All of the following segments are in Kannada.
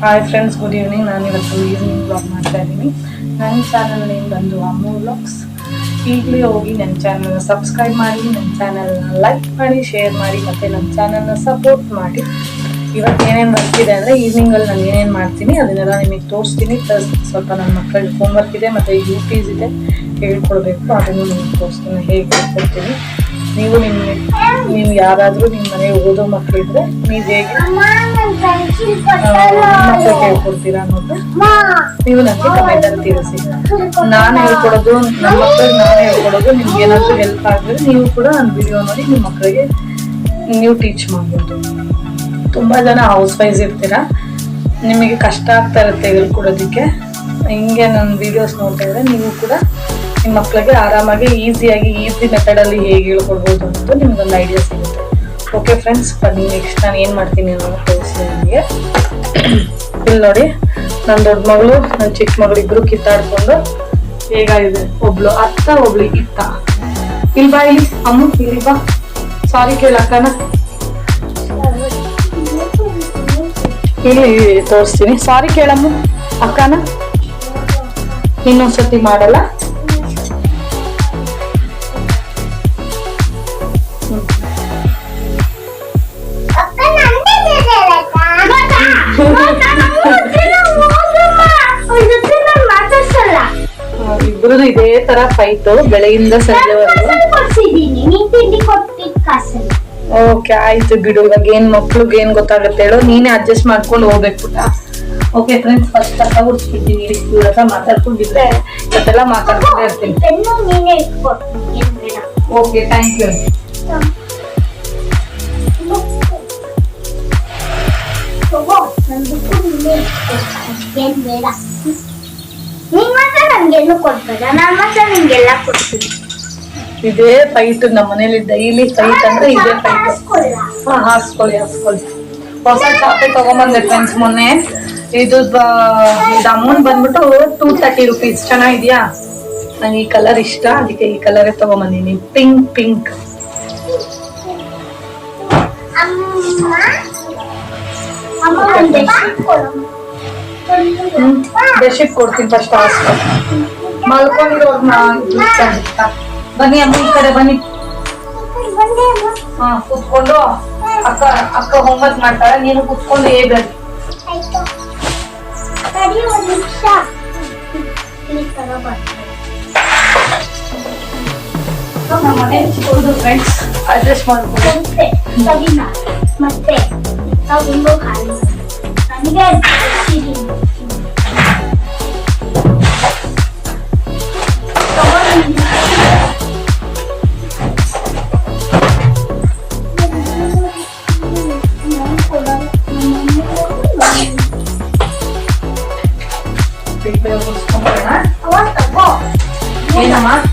ಹಾಯ್ ಫ್ರೆಂಡ್ಸ್ ಗುಡ್ ಈವ್ನಿಂಗ್ ನಾನು ಇವತ್ತು ಈವ್ನಿಂಗ್ ಬ್ಲಾಗ್ ಮಾಡ್ತಾ ಇದ್ದೀನಿ. ನನ್ನ ಚಾನಲ್ ನೇಮ್ ಬಂದು ಅಮ್ಮು ಬ್ಲಾಗ್ಸ್ ಈಗಲೇ ಹೋಗಿ ನನ್ನ ಚಾನಲ್ನ ಸಬ್ಸ್ಕ್ರೈಬ್ ಮಾಡಿ ನನ್ನ ಚಾನಲ್ನ ಲೈಕ್ ಮಾಡಿ ಶೇರ್ ಮಾಡಿ, ಮತ್ತು ನನ್ನ ಚಾನಲ್ನ ಸಪೋರ್ಟ್ ಮಾಡಿ. ಇವತ್ತು ಏನೇನು ಬರ್ತಿದೆ ಅಂದರೆ ಈವ್ನಿಂಗಲ್ಲಿ ನಾನು ಏನೇನು ಮಾಡ್ತೀನಿ ಅದನ್ನೆಲ್ಲ ನಿಮಗೆ ತೋರಿಸ್ತೀನಿ. ಪ್ಲಸ್ ಸ್ವಲ್ಪ ನನ್ನ ಮಕ್ಕಳಿಗೆ ಹೋಮ್ವರ್ಕ್ ಇದೆ, ಮತ್ತು ಯೂಟೀಸ್ ಇದೆ. ಹೇಳ್ಕೊಡ್ಬೇಕು, ಅದನ್ನು ನಿಮಗೆ ತೋರಿಸ್ತೀನಿ, ಹೇಗೆ ಹೇಳ್ಕೊಡ್ತೀನಿ ನೀವು ನಿಮ್ಮ ನೀವು ಯಾರಾದರೂ ನಿಮ್ಮ ಮನೆಗೆ ಓದೋ ಮಕ್ಕಳಿದ್ರೆ ನೀವು ಹೇಗೆ? ಮಕ್ಕಳು ಹೇಳ್ಕೊಡ್ತೀರಾ ಅನ್ನೋದು? ನೀವು ನನಗೆ ಕಮೆಂಟ್ ಅಲ್ಲಿ ತಿಳಿಸಿ. ನಾನು ಹೇಳ್ಕೊಡೋದು ನಮ್ಮ ಮಕ್ಕಳಿಗೆ ನಾನು ಹೇಳ್ಕೊಡೋದು ನಿಮ್ಗೆ ಏನಾದರೂ ಹೆಲ್ಪ್ ಆಗಿದ್ರೆ ನೀವು ಕೂಡ ನನ್ನ ವಿಡಿಯೋ ನೋಡಿ ನಿಮ್ಮ ಮಕ್ಕಳಿಗೆ ನೀವು ಟೀಚ್ ಮಾಡ್ಬೋದು. ತುಂಬ ಜನ ಹೌಸ್ ವೈಸ್ ಇರ್ತೀರಾ? ನಿಮಗೆ ಕಷ್ಟ ಆಗ್ತಾ ಇರುತ್ತೆ ಹೇಳ್ಕೊಡೋದಕ್ಕೆ. ಹಿಂಗೆ ನನ್ನ ವಿಡಿಯೋಸ್ ನೋಡ್ತಾ ಇದ್ರೆ ನೀವು ಕೂಡ ನಿಮ್ಮ ಮಕ್ಕಳಿಗೆ ಆರಾಮಾಗಿ ಈಸಿಯಾಗಿ, ಈಸಿ ಮೆಥಡಲ್ಲಿ ಹೇಗೆ ಹೇಳ್ಕೊಡ್ಬೋದು ಅನ್ನೋದು ನಿಮ್ಗೊಂದು ಐಡಿಯಾ ಸಿಗುತ್ತೆ. ಓಕೆ ಫ್ರೆಂಡ್ಸ್ ಬನ್ನಿ ನೆಕ್ಸ್ಟ್ ನಾನು ಏನು ಮಾಡ್ತೀನಿ ಅನ್ನೋದು ತೋರಿಸ್ತೀನಿ ನಿಮಗೆ. ಇಲ್ಲಿ ನೋಡಿ ನನ್ನ ದೊಡ್ಡ ಮಗಳು ನನ್ನ ಚಿಕ್ಕ ಮಗಳು ಇಬ್ರು ಕಿತ್ತಾಡ್ಕೊಂಡು ಹೇಗಾಗಿದೆ? ಒಬ್ಳು ಅತ್ತ, ಒಬ್ಳು ಇತ್ತ. ಇಲ್ಲಿ ಬಾ ಇಲ್ಲಿ, ಅಮ್ಮ, ಇಲ್ಲಿ ಬಾ. ಸಾರಿ ಕೇಳಕ್ಕನ ಇಲ್ಲಿ ತೋರಿಸ್ತೀನಿ. ಸಾರಿ ಕೇಳಮ್ಮ, ಅಕ್ಕನ. ಇನ್ನೊಂದ್ಸತಿ ಮಾಡಲ್ಲ. ಇಬ್ರದ್ದು ಇದೇ ತರ ಫೈಟು ಬೆಳಗಿಂದ ಸಂಜೆವರೆಗೂ ಓಕೆ ಆಯ್ತು ಬಿಡು. ಇವಾಗ ಏನ್ ಮಕ್ಳಿಗೆ ಏನ್ ಗೊತ್ತಾಗುತ್ತೆ ಹೇಳೋ. ನೀನೇ ಅಡ್ಜಸ್ಟ್ ಮಾಡ್ಕೊಂಡು ಹೋಗ್ಬೇಕು ಪುಟ್ಟ ಓಕೆ ಫ್ರೆಂಡ್ಸ್ ಫಸ್ಟ್ ಕಸ ಉಡ್ಸ್ಬಿಡ್ತೀನಿ ಇವ್ರ ಹತ್ರ ಮಾತಾಡ್ಕೊಂಡಿದ್ರೆ ಇವತ್ತೆಲ್ಲ ಮಾತಾಡ್ಕೊಂಡೇ ಇರ್ತೀನಿ. ಓಕೆ ಥ್ಯಾಂಕ್ ಯು ನೀನ್ ಮಾತ್ರ ನನ್ಗೇನು ಕೊಡ್ಬೇಡ. ನಾನ್ ಮಾತ್ರ ನಿಮ್ಗೆಲ್ಲ ಕೊಡ್ತೀನಿ. ಇದೇ ಫೈಟ್ ನಮ್ಮ ಮನೇಲಿ ಡೈಲಿ ಫೈಟ್ ಅಂದ್ರೆ ಇದೇ ಫೈಟ್. ಹಾ ಹಾಸ್ಕೊಳ್ಳಿ ಹಾಸ್ಕೊಳ್ಳಿ. ಹೊಸ ಚಾಪೆ ತಗೊಂಬಂದೆ ಫ್ರೆಂಡ್ಸ್ ಮೊನ್ನೆ. ಇದು ಇದು ಅಮೌಂಟ್ ಬಂದ್ಬಿಟ್ಟು ಟೂ ತರ್ಟಿ ರುಪೀಸ್ ಚೆನ್ನಾಗಿದ್ಯಾ? ನಂಗೆ ಈ ಕಲರ್ ಇಷ್ಟ. ಅದಕ್ಕೆ ಈ ಕಲರೇ ತಗೊಂಬಂದಿನಿ. ಪಿಂಕ್ ಪಿಂಕ್ ಅಮ್ಮ ಬೆಡ್ಶೀಟ್ ಕೊಡು. ಬೆಡ್ಶೀಟ್ ಕೊಡ್ತೀನಿ ಫಸ್ಟ್ ಹಾಸ್ಕೊಳ್ಳಿ ಮಲ್ಕೊಂಡಿರೋರ್ನ. ಬನ್ನಿ ಅಮ್ಮ ಈ ಕಡೆ ಬನ್ನಿ. ಹಾ, ಕೂತ್ಕೊಂಡು ಅಕ್ಕ ಅಕ್ಕ ಹೋಮ್ವರ್ಕ್ ಮಾಡ್ತಾಳೆ. ನೀನು ಕೂತ್ಕೊಂಡು ಏ ಫ್ರೆಂಡ್ಸ್ ಅಡ್ಜಸ್ಟ್ ಮಾಡ್ಕೊಂಡು. ಮತ್ತೆ ತಡಿನ. ಮತ್ತೆ ತಗೊಂಡು ಖಾಲಿ ಮಾಡು.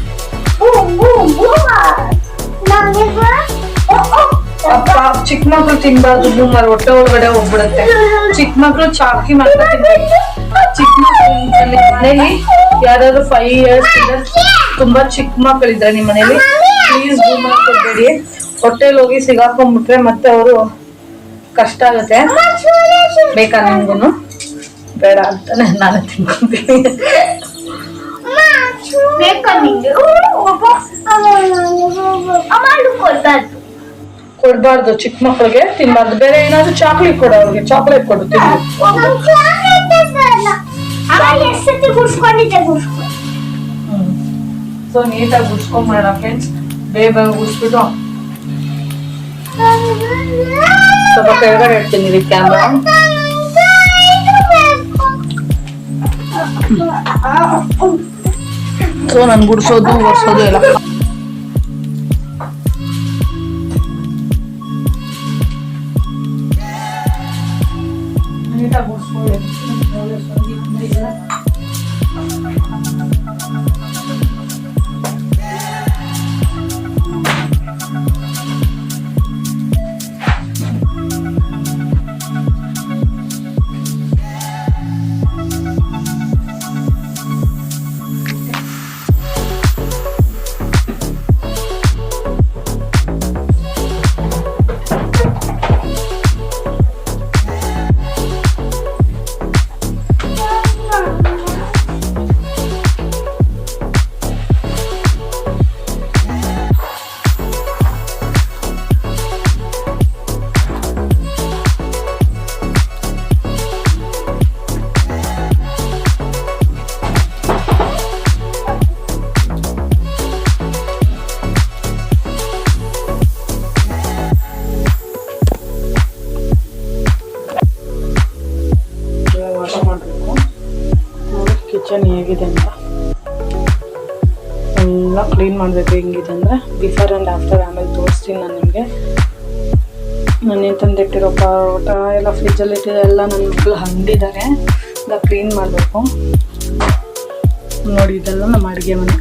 ನನಗೆ ಬೆಡ್ಶೀಟ್ ಇಲ್ಲ. ತಗೊಂಡು ಅಪ್ಪ ಚಿಕ್ಕ ಮಕ್ಳು ತಿನ್ಬಾರ್ದು ಬೂಮರ್ ಹೊಟ್ಟೆ ಒಳಗಡೆ ಹೋಗ್ಬಿಡುತ್ತೆ ಚಿಕ್ಕ ಮಕ್ಳು ಚಾಕಿ ತಿನ್ಬೇಕು ಚಿಕ್ಕ ಮಕ್ಳು ಮನೇಲಿ ಯಾರಾದ್ರೂ ಫೈವ್ ಇಯರ್ಸ್ ತುಂಬಾ ಚಿಕ್ಕ ಮಕ್ಕಳಿದ್ರೆ ನಿಮ್ಮ ಮನೇಲಿ ಪ್ಲೀಸ್ ಬೂಮರ್ ಕೊಡ್ಬೇಡಿ ಹೊಟ್ಟೆಲ್ ಹೋಗಿ ಸಿಗಾಕೊಂಡ್ಬಿಟ್ರೆ ಮತ್ತೆ ಅವರು ಕಷ್ಟ ಆಗುತ್ತೆ ಬೇಕಾ ನಿಮ್ಗೂನು ಬೇಡ ಅಂತಾನೆ ನಾನು ತಿನ್ಕೊಂತೀನಿ ಬೇಕಾ ನಿಂಗೆ ಕೊಡ್ಬಾರ್ದು ಚಿಕ್ಕ ಮಕ್ಕಳಿಗೆ ತಿನ್ಬಾರ್ದು. ಬೇರೆ ಏನಾದ್ರು ಚಾಕ್ಲೇಟ್ ಕೊಡು ಅವ್ರಿಗೆ ಚಾಕ್ಲೇಟ್ ಕೊಡು ತಿನ್ನು. ಸೊ ನೀಟಾಗಿ ಗುಡ್ಸ್ಕೊಂಡ್ಬಿಡೋಣ ಫ್ರೆಂಡ್ಸ್ ಬೇಗ ಗುಡ್ಸ್ಬಿಟ್ಟು ಸ್ವಲ್ಪ ಕೆಳಗಡೆ ಇಡ್ತೀನಿ ರೀ ಕ್ಯಾಮ್ರಾ ಸೊ ನಾನು ಗುಡ್ಸೋದು ಒರ್ಸೋದು ಎಲ್ಲ. ಹೇಗಿದೆ ಅಂತ. ಎಲ್ಲ ಕ್ಲೀನ್ ಮಾಡಬೇಕು ಹೆಂಗಿದೆ ಅಂದರೆ ಬಿಫೋರ್ ಆ್ಯಂಡ್ ಆಫ್ಟರ್ ಆಮೇಲೆ ತೋರಿಸ್ತೀನಿ ನಾನು ನಿಮಗೆ. ನಾನು ತಂದಿಟ್ಟಿರೋ ಪರೋಟ ಎಲ್ಲ ಫ್ರಿಜ್ಜಲ್ಲಿ ಎಲ್ಲ ನನ್ನ ಮಕ್ಕಳು ಹಂಗಿದ್ದಾರೆ ಎಲ್ಲ ಕ್ಲೀನ್ ಮಾಡಬೇಕು. ನೋಡಿ ಇದೆಲ್ಲ ನಮ್ಮ ಅಡುಗೆ ಮನೆ.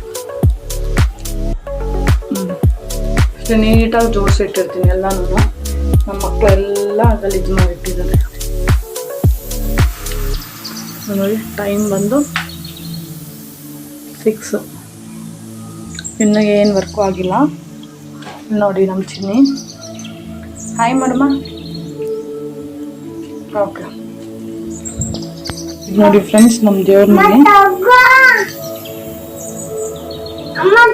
ಹ್ಞೂ ನೀಟಾಗಿ ಜೋಡಿಸಿಟ್ಟಿರ್ತೀನಿ ಎಲ್ಲನೂ ನಮ್ಮ ಮಕ್ಕಳೆಲ್ಲ ಅದರಲ್ಲಿ ಇದು ಮಾಡಿಟ್ಟಿದ್ದಾರೆ. ನೋಡಿ ಟೈಮ್ ಬಂದು ಸಿಕ್ಸು ಇನ್ನು ಏನು ವರ್ಕು ಆಗಿಲ್ಲ. ನೋಡಿ ನಮ್ಮ ಚಿನ್ನಿ. ಹಾಯ್ ಮಾಡಮ್ಮ ಓಕೆ ನೋಡಿ ಫ್ರೆಂಡ್ಸ್ ನಮ್ಮ ದೇವ್ರ ಮನೆ.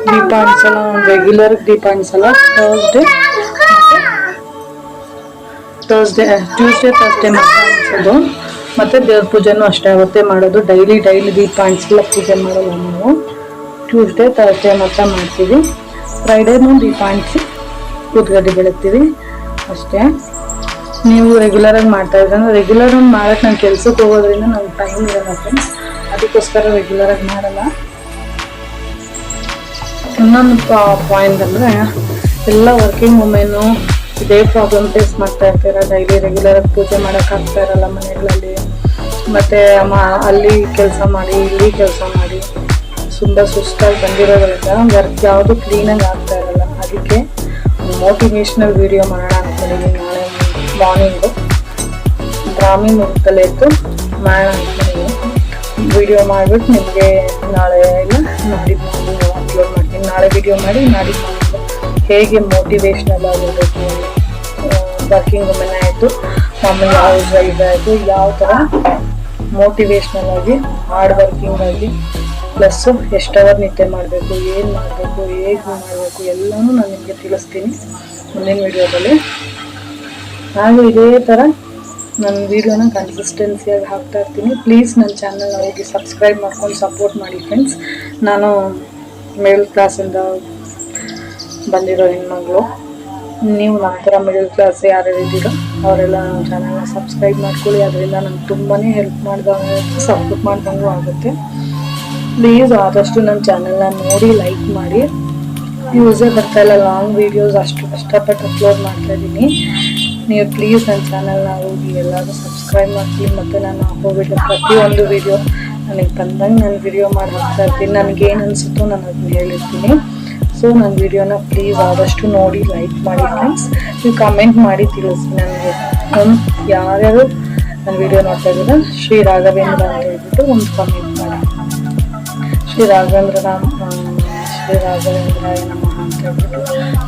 ದೀಪ ಅನ್ಸಲ್ಲ ರೆಗ್ಯುಲರ್ ದೀಪ ಅನ್ಸಲ್ಲ ಥರ್ಸ್ಡೇ ಥರ್ಸ್ಡೇ ಟ್ಯೂಸ್ಡೇ ಥರ್ಸ್ಡೇ ಮಾತ್ರ ಅನ್ಸೋದು ಮತ್ತು ದೇವ್ರ ಪೂಜೆನೂ ಅಷ್ಟೇ ಅವತ್ತೇ ಮಾಡೋದು ಡೈಲಿ ಡೈಲಿ ದೀಪ ಅನ್ಸಲ್ಲ ಪೂಜೆ ಮಾಡೋಲ್ಲ ನಾವು. ಟ್ಯೂಸ್ಡೇ ಥರ್ಸ್ಡೇ ಮಾತ್ರ ಮಾಡ್ತೀವಿ. ಫ್ರೈಡೇನೂ ದೀಪ ಪಾಯಿಂಟ್ಸ್ ಕೂತ್ಗಡ್ಡೆ ಬೆಳಗ್ತೀವಿ ಅಷ್ಟೇ. ನೀವು ರೆಗ್ಯುಲರಾಗಿ ರೆಗ್ಯುಲರ್ ಮಾಡೋಕ್ಕೆ ನಾನು ಕೆಲ್ಸಕ್ಕೆ ಹೋಗೋದ್ರಿಂದ ನಂಗೆ ಟೈಮ್ ಇರೋಲ್ಲ ಫ್ರೆಂಡ್ಸ್ ಅದಕ್ಕೋಸ್ಕರ ರೆಗ್ಯುಲರಾಗಿ ಮಾಡಲ್ಲ. ಇನ್ನೊಂದು ಪಾಯಿಂಟ್ ಅಂದರೆ ಎಲ್ಲ ವರ್ಕಿಂಗ್ ವುಮೆನ್ನು ಇದೇ ಪ್ರಾಬ್ಲಮ್ ಫೇಸ್ ಮಾಡ್ತಾ ಇರ್ತೀರ? ಡೈಲಿ ರೆಗ್ಯುಲರ್ ಪೂಜೆ ಮಾಡೋಕ್ಕಾಗ್ತಾ ಇರಲ್ಲ ಮನೆಗಳಲ್ಲಿ. ಮತ್ತು ಅಲ್ಲಿ ಕೆಲಸ ಮಾಡಿ, ಇಲ್ಲಿ ಕೆಲಸ ಮಾಡಿ. ತುಂಬ ಸುಸ್ತಾಗಿ ಬಂದಿರೋದ್ರಿಂದ ವರ್ಕ್ ಯಾವುದು ಕ್ಲೀನಾಗಿ ಆಗ್ತಾ ಇರಲ್ಲ. ಅದಕ್ಕೆ ಮೋಟಿವೇಶ್ನಲ್ ವಿಡಿಯೋ ಮಾಡೋಣ ಅಂದ್ಕೊಂಡಿದ್ದೀನಿ ನಾಳೆ ಮಾರ್ನಿಂಗು ಬ್ರಾಹ್ಮಿ ಮುಹೂರ್ತದಲ್ಲಿ ಎದ್ದು ಮಾಡೋಣ ಅಂದ್ಕೊಂಡಿದ್ದೀನಿ ವಿಡಿಯೋ ಮಾಡಿಬಿಟ್ಟು ನಿಮಗೆ ನಾಳೆ ಇಲ್ಲ ನಾಡಿದ್ದು ಅಪ್ಲೋಡ್ ಮಾಡ್ತೀನಿ. ನಾಳೆ ವಿಡಿಯೋ ಮಾಡಿ ನಾಡಿದ್ದು ಹೇಗೆ ಮೋಟಿವೇಶ್ನಲ್ ಆಗಿರಬೇಕು ವರ್ಕಿಂಗ್ ವುಮೆನ್ ಆಯಿತು ಆಮೇಲೆ ಹೌಸ್ ವೈಫ್ ಆಯಿತು, ಯಾವ ಥರ ಮೋಟಿವೇಶ್ನಲ್ ಆಗಿ ಹಾರ್ಡ್ ವರ್ಕಿಂಗ್ ಆಗಿ ಪ್ಲಸ್ ಎಷ್ಟು ಅವರ್ ನಿದ್ದೆ ಮಾಡಬೇಕು, ಏನು ಮಾಡಬೇಕು, ಹೇಗೆ ಮಾಡಬೇಕು, ಎಲ್ಲನೂ ನಾನು ನಿಮಗೆ ತಿಳಿಸ್ತೀನಿ ಮುಂದಿನ ವಿಡಿಯೋದಲ್ಲಿ. ಹಾಗೆ ಇದೇ ಥರ ನನ್ನ ವೀಡಿಯೋನ ಕನ್ಸಿಸ್ಟೆನ್ಸಿಯಾಗಿ ಹಾಕ್ತಾ ಇರ್ತೀನಿ. ಪ್ಲೀಸ್ ನನ್ನ ಚಾನಲ್ನ ಹೋಗಿ ಸಬ್ಸ್ಕ್ರೈಬ್ ಮಾಡ್ಕೊಂಡು ಸಪೋರ್ಟ್ ಮಾಡಿ ಫ್ರೆಂಡ್ಸ್ ನಾನು ಮಿಡಲ್ ಕ್ಲಾಸಿಂದ ಬಂದಿರೋ ಹೆಣ್ಮಗಳು, ನೀವು ನಮ್ಮ ಥರ ಮಿಡಲ್ ಕ್ಲಾಸ್ ಯಾರು ಇದ್ದೀರೋ, ಅವರೆಲ್ಲ ಚಾನಲ್ನ ಸಬ್ಸ್ಕ್ರೈಬ್ ಮಾಡ್ಕೊಳ್ಳಿ. ಅದರಿಂದ ನಂಗೆ ತುಂಬಾ ಹೆಲ್ಪ್ ಮಾಡ್ದಂಗೆ ಸಪೋರ್ಟ್ ಮಾಡ್ದಂಗೂ ಆಗುತ್ತೆ. ಪ್ಲೀಸ್ ಆದಷ್ಟು ನನ್ನ ಚಾನಲ್ನ ನೋಡಿ ಲೈಕ್ ಮಾಡಿ. ಯೂಸೇ ಬರ್ತಾ ಇಲ್ಲ ಲಾಂಗ್ ವೀಡಿಯೋಸ್ ಅಷ್ಟು ಕಷ್ಟಪಟ್ಟು ಅಪ್ಲೋಡ್ ಮಾಡ್ತಾ ಇದ್ದೀನಿ ನೀವು ಪ್ಲೀಸ್ ನನ್ನ ಚಾನಲ್ನ ಹೋಗಿ ಎಲ್ಲರೂ ಸಬ್ಸ್ಕ್ರೈಬ್ ಮಾಡ್ತೀನಿ ಮತ್ತು ನಾನು ಹಾಕೋಬಿಟ್ಟು ಪ್ರತಿಯೊಂದು ವಿಡಿಯೋ ನನಗೆ ಬಂದಂಗೆ ನಾನು ವಿಡಿಯೋ ಮಾಡಿ ಹಾಕ್ತಾ ಇರ್ತೀನಿ ನನಗೇನು ಅನಿಸುತ್ತೋ ನಾನು ಅದನ್ನ ಹೇಳಿರ್ತೀನಿ. ಸೊ ನನ್ನ ವಿಡಿಯೋನ ಪ್ಲೀಸ್ ಆದಷ್ಟು ನೋಡಿ ಲೈಕ್ ಮಾಡಿ ಫ್ರೆಂಡ್ಸ್ ನೀವು ಕಮೆಂಟ್ ಮಾಡಿ ತಿಳಿಸಿ ನನಗೆ. ಒಂದು ಯಾರ್ಯಾರು ನನ್ನ ವಿಡಿಯೋ ನೋಡ್ತಾ ಇದ್ದೀರ ಶ್ರೀ ರಾಘವೇಂದ್ರ ಅಂತ ಹೇಳ್ಬಿಟ್ಟು ಒಂದು ಕಮೆಂಟ್ ಮಾಡಿ. ಶ್ರೀ ರಾಘವೇಂದ್ರ ರಾಮ್ ಶ್ರೀ ರಾಘವೇಂದ್ರ ನಮಃ ಅಂತ ಹೇಳ್ಬಿಟ್ಟು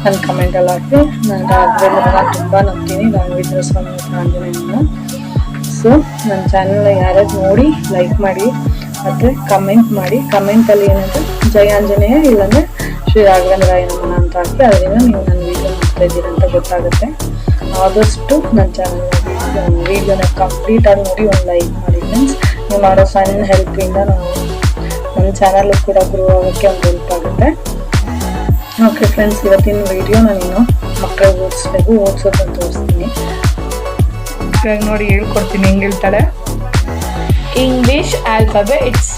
ನನ್ನ ಕಮೆಂಟಲ್ಲಿ ಹಾಕಿ. ನಾನು ರಾಘವೇಂದ್ರನ ತುಂಬ ನಂಬ್ತೀನಿ, ರಾಘವೇಂದ್ರ ಸ್ವಾಮಿ ಆಂಜನೇಯನ ಸೊ ನನ್ನ ಚಾನಲ್ನ ಯಾರ್ಯಾರು ನೋಡಿ ಲೈಕ್ ಮಾಡಿ, ಮತ್ತು ಕಮೆಂಟ್ ಮಾಡಿ. ಕಮೆಂಟಲ್ಲಿ ಏನಂದರೆ ಜಯ ಆಂಜನೇಯ ಇಲ್ಲಾಂದರೆ ಶ್ರೀ ರಾಘವೇಂದ್ರಾಯ ನಮಃ ಅಂತ ಹಾಕಿ ಅದರಿಂದ ನೀವು ನನ್ನ ವೀಡಿಯೋ ನೋಡ್ತಾ ಇದ್ದೀರ ಅಂತ ಗೊತ್ತಾಗುತ್ತೆ. ಆದಷ್ಟು ನನ್ನ ಚಾನಲ್ ವೀಡಿಯೋನ ಕಂಪ್ಲೀಟಾಗಿ ನೋಡಿ ಒಂದು ಲೈಕ್ ಮಾಡಿ ಫ್ರೆಂಡ್ಸ್ ನೀವು ಮಾಡೋ ಸಣ್ಣ ಹೆಲ್ಪಿಂದ ನಾವು ನಮ್ಮ ಚಾನಲ್ ಕೂಡ ಗ್ರೋ ಆಗೋಕ್ಕೆ ಒಂದು ಹೆಲ್ಪ್ ಆಗುತ್ತೆ. ಓಕೆ ಫ್ರೆಂಡ್ಸ್ ಇವತ್ತಿನ ವೀಡಿಯೋ ನಾನು ಮಕ್ಕಳಿಗೆ ಓದಿಸ್ಬೇಕು ಓದಿಸೋದನ್ನು ತೋರಿಸ್ತೀನಿ ಇವಾಗ ನೋಡಿ ಹೇಳ್ಕೊಡ್ತೀನಿ ಹೆಂಗೆ ಹೇಳ್ತಾಳೆ? English alphabets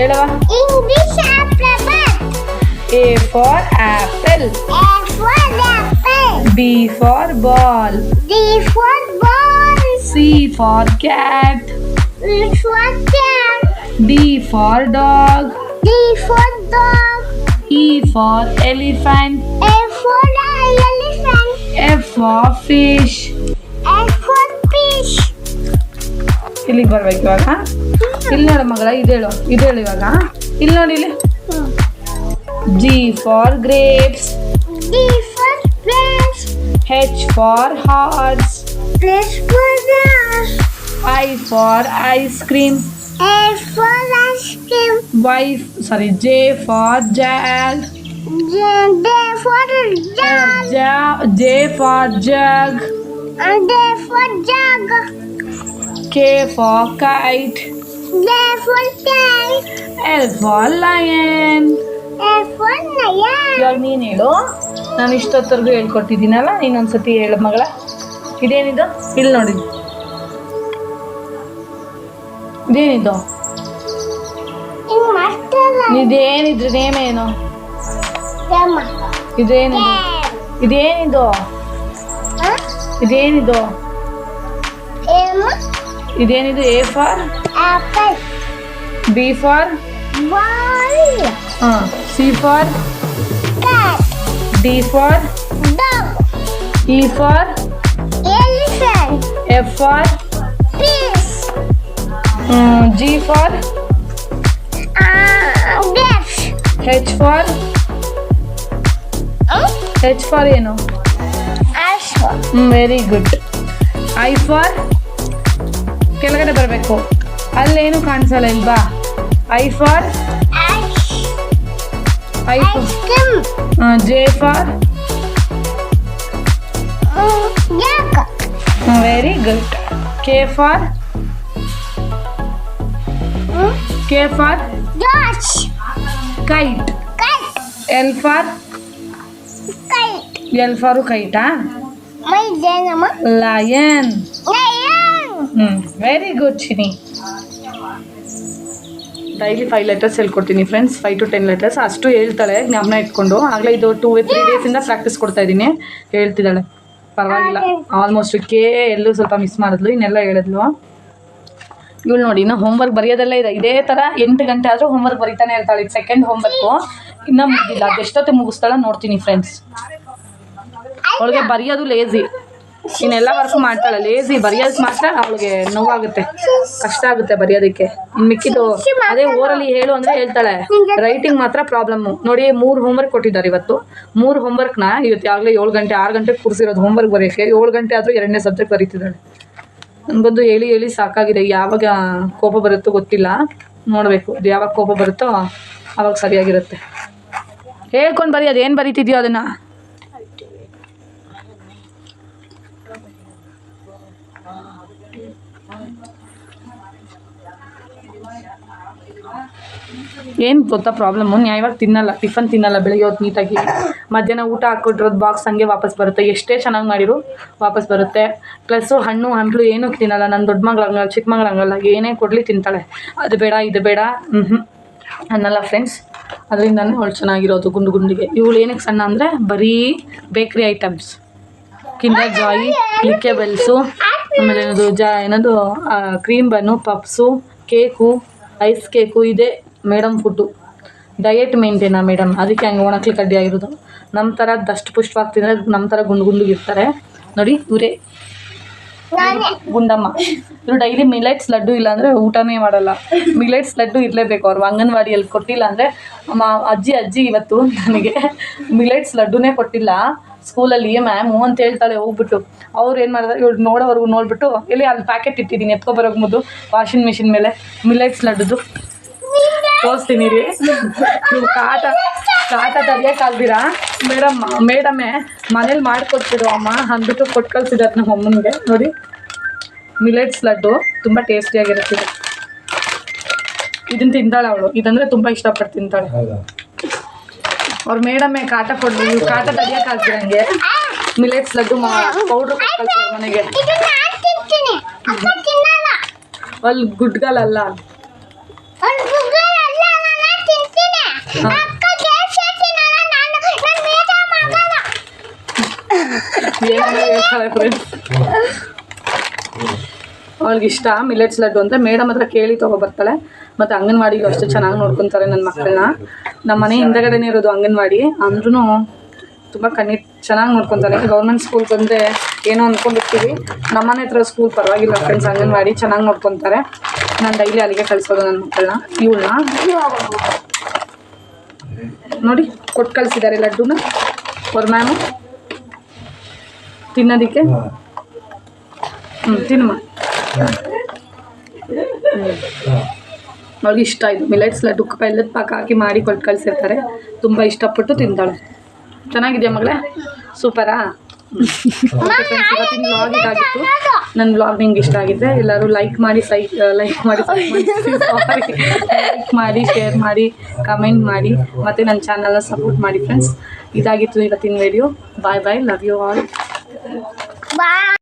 ಹೇಳವಾ English alphabet. A for apple A for apple. B for ball D for ball. C for cat E for cat. D for dog D for dog. E for elephant A for elephant. F for fish F for fish. ಇಲ್ಲಿಗೆ ಬರ್ಬೇಕು ಇವಾಗ ಇಲ್ಲಿ ನೋಡು ಮಗಳ ಇದೇಳು ಇದೇಳು ಇವಾಗ ಇಲ್ಲಿ ನೋಡಿ, ಇಲ್ಲಿ G for grapes. G for grapes. H for hearts. H for hearts. I for ice cream. A for ice cream. Y sorry J for jal. J, J for jal. J, J for jug. J for jug. K for kite. K for kite. L for lion. ಇವಾಗ ನೀನು ಹೇಳು? ನಾನು ಇಷ್ಟೊತ್ತರೆಗೂ ಹೇಳ್ಕೊಟ್ಟಿದ್ದೀನಲ್ಲ ನೀನೊಂದ್ಸತಿ ಹೇಳು ಮಗಳ. ಇದೇನಿದು? ಇಲ್ಲಿ ನೋಡಿ. ಇದೇನಿದು? ಇದೇನಿದ್ರು ನೇಮ್ ಏನು ಇದೇನಿದು? ಇದೇನಿದು? ಇದೇನಿದು ಇದೇನಿದು ಎ ಫಾರ್ ಬಿ ಫಾರ್ ಹಾಂ. C for D for E for F for G for H for H for ಏನು? ವೆರಿ ಗುಡ್ ಐ ಫಾರ್ ಕೆಳಗಡೆ ಬರಬೇಕು. ಅಲ್ಲೇನು ಕಾಣಿಸಲ್ಲ ಇಲ್ವಾ? I for I ice cream J for ಯಾಕ very good K for K for George kite kite L for kite L for ಕೈಟಾ ಮೈ ಜನಮ ಲಯನ್ ಲಯನ್ ಹ್ಞೂ ವೆರಿ ಗುಡ್ ಚಿನಿ ಡೈಲಿ ಫೈವ್ ಲೆಟರ್ಸ್ ಹೇಳ್ಕೊಡ್ತೀನಿ friends five to ten letters ಅಷ್ಟು ಹೇಳ್ತಾಳೆ ಜ್ಞಾಪನ ಇಟ್ಕೊಂಡು. ಆಗಲೇ ಇದು ಟೂ ತ್ರೀ ಡೇಸಿಂದ ಪ್ರಾಕ್ಟೀಸ್ ಕೊಡ್ತಾ ಇದ್ದೀನಿ. ಹೇಳ್ತಿದ್ದಾಳೆ. ಪರವಾಗಿಲ್ಲ. ಆಲ್ಮೋಸ್ಟ್ ಕೆ ಎಲ್ಲೂ ಸ್ವಲ್ಪ ಮಿಸ್ ಮಾಡಿದ್ಲು ಇನ್ನೆಲ್ಲ ಹೇಳಿದ್ಲು. ಇವಳು ನೋಡಿ ಇನ್ನು ಹೋಮ್ವರ್ಕ್ ಬರೆಯೋದೆಲ್ಲ ಇದೆ. ಇದೇ ಥರ ಎಂಟು ಗಂಟೆ ಆದರೂ ಹೋಮ್ವರ್ಕ್ ಬರೀತಾನೆ ಇರ್ತಾಳೆ. ಇದು ಸೆಕೆಂಡ್ ಹೋಮ್ವರ್ಕು ಇನ್ನೂ ಮುಗಿದಿಲ್ಲ. ಅದೆಷ್ಟೊತ್ತು ಮುಗಿಸ್ತಾಳೆ ನೋಡ್ತೀನಿ ಫ್ರೆಂಡ್ಸ್ ಅವಳಿಗೆ ಬರೆಯೋದು ಲೇಜಿ ಇನ್ನೆಲ್ಲ ವರ್ಕ್ ಮಾಡ್ತಾಳೆ ಲೇಜಿ ಬರೆಯೋದಕ್ಕೆ ಮಾತ್ರ ಅವಳಿಗೆ ನೋವಾಗುತ್ತೆ. ಕಷ್ಟ ಆಗುತ್ತೆ ಬರೆಯೋದಕ್ಕೆ. ಮಿಕ್ಕಿದ್ದು ಅದೇ ಓರಲ್ಲಿ ಹೇಳು ಅಂದರೆ ಹೇಳ್ತಾಳೆ ರೈಟಿಂಗ್ ಮಾತ್ರ ಪ್ರಾಬ್ಲಮ್ಮು ನೋಡಿ, ಮೂರು ಹೋಮ್ವರ್ಕ್ ಕೊಟ್ಟಿದ್ದಾರೆ ಇವತ್ತು. ಮೂರು ಹೋಮ್ವರ್ಕ್ನ ಇವತ್ತು ಆಗಲೇ ಏಳು ಗಂಟೆ, ಆರು ಗಂಟೆಗೆ ಕೂರಿಸಿರೋದು ಹೋಮ್ವರ್ಕ್ ಬರೆಯೋಕ್ಕೆ. ಏಳು ಗಂಟೆ ಆದರೂ ಎರಡನೇ ಸಬ್ಜೆಕ್ಟ್ ಬರೀತಿದ್ದಾಳೆ. ನನಗೊಂದು ಹೇಳಿ ಹೇಳಿ ಸಾಕಾಗಿದೆ. ಯಾವಾಗ ಕೋಪ ಬರುತ್ತೋ ಗೊತ್ತಿಲ್ಲ. ನೋಡಬೇಕು, ಅದು ಯಾವಾಗ ಕೋಪ ಬರುತ್ತೋ ಅವಾಗ ಸರಿಯಾಗಿರುತ್ತೆ. ಹೇಳ್ಕೊಂಡು ಬರೀ, ಅದೇನು ಬರೀತಿದ್ಯೋ ಅದನ್ನು? ಏನು ಗೊತ್ತಾ ಪ್ರಾಬ್ಲಮ್ಮು ನ್ಯಾಯವಾಗಿ ತಿನ್ನಲ್ಲ ಟಿಫನ್ ತಿನ್ನಲ್ಲ, ಬೆಳಗ್ಗೆ ಹೊತ್ತು ನೀಟಾಗಿ. ಮಧ್ಯಾಹ್ನ ಊಟ ಹಾಕ್ಕೊಟ್ಟಿರೋದು ಬಾಕ್ಸ್ ಹಂಗೆ ವಾಪಸ್ ಬರುತ್ತೆ. ಎಷ್ಟೇ ಚೆನ್ನಾಗಿ ಮಾಡಿರು ವಾಪಸ್ ಬರುತ್ತೆ. ಪ್ಲಸ್ಸು ಹಣ್ಣು ಹಂಪಲು ಏನೂ ತಿನ್ನಲ್ಲ. ನನ್ನ ದೊಡ್ಡ ಮಗಳು ಹಂಗಲ್ಲ ಚಿಕ್ಕ ಮಗಳು ಹಂಗಲ್ಲ. ಏನೇ ಕೊಡಲಿ ತಿಂತಾಳೆ. ಅದು ಬೇಡ, ಇದು ಬೇಡ. ಹ್ಞೂ ಅನ್ನಲ್ಲ ಫ್ರೆಂಡ್ಸ್ ಅದರಿಂದನೇ ಅವಳು ಚೆನ್ನಾಗಿರೋದು ಗುಂಡು ಗುಂಡಿಗೆ. ಇವಳು ಏನಕ್ಕೆ ಸಣ್ಣ ಅಂದರೆ ಬರೀ ಬೇಕ್ರಿ ಐಟಮ್ಸ್ ಕಿಂಡರ್ ಜಾಯಿ ಲಿಕ್ಕೆ ಬೆಲ್ಸು ಆಮೇಲೆ ಏನದು ಜಾ ಏನದು cream bun puffs cake ice cake ಇದೆ. Madam food. ಡಯೆಟ್ ಮೇಂಟೇನಾ ಮೇಡಮ್. ಅದಕ್ಕೆ ಹಂಗೆ ಒಣಕ್ಲಿ ಕಡ್ಡಿ ಆಗಿರೋದು. ನಮ್ಮ ಥರ ದಷ್ಟು ಪುಷ್ಟವಾಗಿ ತಿಂದರೆ ನಮ್ಮ ಥರ ಗುಂಡು ಗುಂಡುಗಿರ್ತಾರೆ ನೋಡಿ ಇವರೇ. ಗುಂಡಮ್ಮ. ಇವರು ಡೈಲಿ ಮಿಲೈಟ್ಸ್ ಲಡ್ಡು ಇಲ್ಲ ಅಂದರೆ ಊಟನೇ ಮಾಡಲ್ಲ. ಮಿಲೈಟ್ಸ್ ಲಡ್ಡು ಇರಲೇಬೇಕು ಅವ್ರು. ಅಂಗನವಾಡಿಯಲ್ಲಿ ಕೊಟ್ಟಿಲ್ಲ ಅಂದರೆ ಅಮ್ಮ ಅಜ್ಜಿ ಅಜ್ಜಿ ಇವತ್ತು ನನಗೆ ಮಿಲೈಟ್ಸ್ ಲಡ್ಡುನೇ ಕೊಟ್ಟಿಲ್ಲ. ಸ್ಕೂಲಲ್ಲಿ ಮ್ಯಾಮು ಅಂತ ಹೇಳ್ತಾಳೆ ಹೋಗ್ಬಿಟ್ಟು. ಅವ್ರು ಏನು ಮಾಡಿದ್ರೆ ಇವ್ರು ನೋಡೋವರೆಗೂ ನೋಡ್ಬಿಟ್ಟು ಎಲ್ಲಿ ಅಲ್ಲಿ ಪ್ಯಾಕೆಟ್ ಇಟ್ಟಿದ್ದೀನಿ ಎತ್ಕೊಬರೋಕೆ ಮೊದಲು ವಾಷಿಂಗ್ ಮಿಷಿನ್ ಮೇಲೆ ಮಿಲೈಟ್ಸ್ ಲಡ್ಡುದು. ತೋರಿಸ್ತೀನಿ ರೀ. ನೀವು ಕಾಟ ಕಾಟ ತರಿಯೋಕ್ಕಾಗ್ದಿರಾ ಮೇಡಮ್ ಮೇಡಮೇ ಮನೇಲಿ ಮಾಡಿಕೊಡ್ತಿರೋ ಅಮ್ಮ. ಅಂದ್ಬಿಟ್ಟು ಕೊಟ್ಟು ಕಳ್ಸಿದ್ದಾರೆ ನಮ್ಮ ಅಮ್ಮನಿಗೆ ನೋಡಿ ಮಿಲೆಟ್ಸ್ ಲಡ್ಡು ತುಂಬ ಟೇಸ್ಟಿಯಾಗಿರುತ್ತೆ ಇದು. ಇದನ್ನ ತಿಂತಾಳೆ ಅವಳು. ಇದಂದರೆ ತುಂಬ ಇಷ್ಟಪಟ್ಟು ತಿಂತಾಳೆ. ಅವ್ರ ಮೇಡಮೇ ಕಾಟ ಕೊಡ್ಲಿ. ನೀವು ಕಾಟ ತರಿಯೋಕ್ಕಾಗ್ದಿರಂಗೆ ಮಿಲೆಟ್ಸ್ ಲಡ್ಡು ಮಾ ಪೌಡ್ರ್ ಕೊಟ್ಟು ಕಳ್ಸೋರು ಮನೆಗೆ. ಇದು ನಾನು ತಿಂತೀನಿ. ಅಪ್ಪ ತಿನ್ನಲ್ಲ. ಅಲ್ಲಿ ಗುಡ್ಗಲಲ್ಲ ಒಂದು ಬುಗ್ಗಲ್ ಅಲ್ಲ ನಾನು ತಿಂತೀನಿ ಅಕ್ಕ ಕೇಸೆ ತಿನ್ನಲ್ಲ ನಾನು ನನ್ನ ಮೇಲೆ ಮಾಡಲ್ಲ ಏನೋ ಹೇಳ್ತಾಳೆ ಫ್ರೆಂಡ್ಸ್ ಅವಳಿಗೆ ಇಷ್ಟ ಮಿಲೆಟ್ಸ್ ಲಡ್ಡು ಅಂತ. ಮೇಡಮ್ ಹತ್ರ ಕೇಳಿ ತೊಗೊಬರ್ತಾಳೆ ಮತ್ತು ಅಂಗನವಾಡಿಗೂ ಅಷ್ಟು ಚೆನ್ನಾಗಿ ನೋಡ್ಕೊಂತಾರೆ ನನ್ನ ಮಕ್ಕಳನ್ನ. ನಮ್ಮ ಮನೆ ಹಿಂದಗಡೆನೇ ಇರೋದು ಅಂಗನವಾಡಿ. ಅಂದ್ರೂ ತುಂಬ ಕಣ್ಣಿ ಚೆನ್ನಾಗಿ ನೋಡ್ಕೊಂತಾರೆ ಗೌರ್ಮೆಂಟ್ ಸ್ಕೂಲ್ ಬಂದರೆ ಏನೋ ಅಂದ್ಕೊಂಡಿರ್ತೀವಿ ನಮ್ಮ ಮನೆ ಹತ್ರ ಸ್ಕೂಲ್ ಪರವಾಗಿಲ್ಲ ಫ್ರೆಂಡ್ಸ್ ಅಂಗನವಾಡಿ ಚೆನ್ನಾಗಿ ನೋಡ್ಕೊತಾರೆ. ನಾನು ಡೈಲಿ ಅಲ್ಲಿಗೆ ಕಳಿಸೋದು ನನ್ನ ಮಕ್ಕಳನ್ನ, ಇವಳನ್ನ. ನೋಡಿ ಕೊಟ್ಟು ಕಳಿಸಿದ್ದಾರೆ ಲಡ್ಡುನ. ಅವ್ರ ಮ್ಯಾಮು ತಿನ್ನೋದಕ್ಕೆ? ಹ್ಞೂ ತಿನ್ನಮ್ಮ ಅವ್ಳಿಗೆ ಇಷ್ಟ ಇದು. ಮಿಲೆಟ್ಸ್ ಲಡ್ಡು ಬೆಲ್ಲದ ಪಾಕ ಹಾಕಿ ಮಾಡಿ ಕೊಟ್ಟು ಕಳಿಸಿರ್ತಾರೆ. ತುಂಬ ಇಷ್ಟಪಟ್ಟು ತಿಂತಾಳೆ. ಚೆನ್ನಾಗಿದೆಯಾ ಮಗಳೇ? ಸೂಪರಾ? ಇವತ್ತಿನ ವ್ಲಾಗ್ ಇದಾಗಿತ್ತು. ನನ್ನ ವ್ಲಾಗ್ ನಿಮ್ಗೆ ಇಷ್ಟ ಆಗಿದ್ರೆ ಎಲ್ಲರೂ ಲೈಕ್ ಮಾಡಿ ಸೈ ಲೈಕ್ ಮಾಡಿ ಲೈಕ್ ಮಾಡಿ ಶೇರ್ ಮಾಡಿ ಕಮೆಂಟ್ ಮಾಡಿ ಮತ್ತು ನನ್ನ ಚಾನಲ್ನ ಸಪೋರ್ಟ್ ಮಾಡಿ ಫ್ರೆಂಡ್ಸ್ ಇದಾಗಿತ್ತು ಇವತ್ತಿನ video bye bye love you all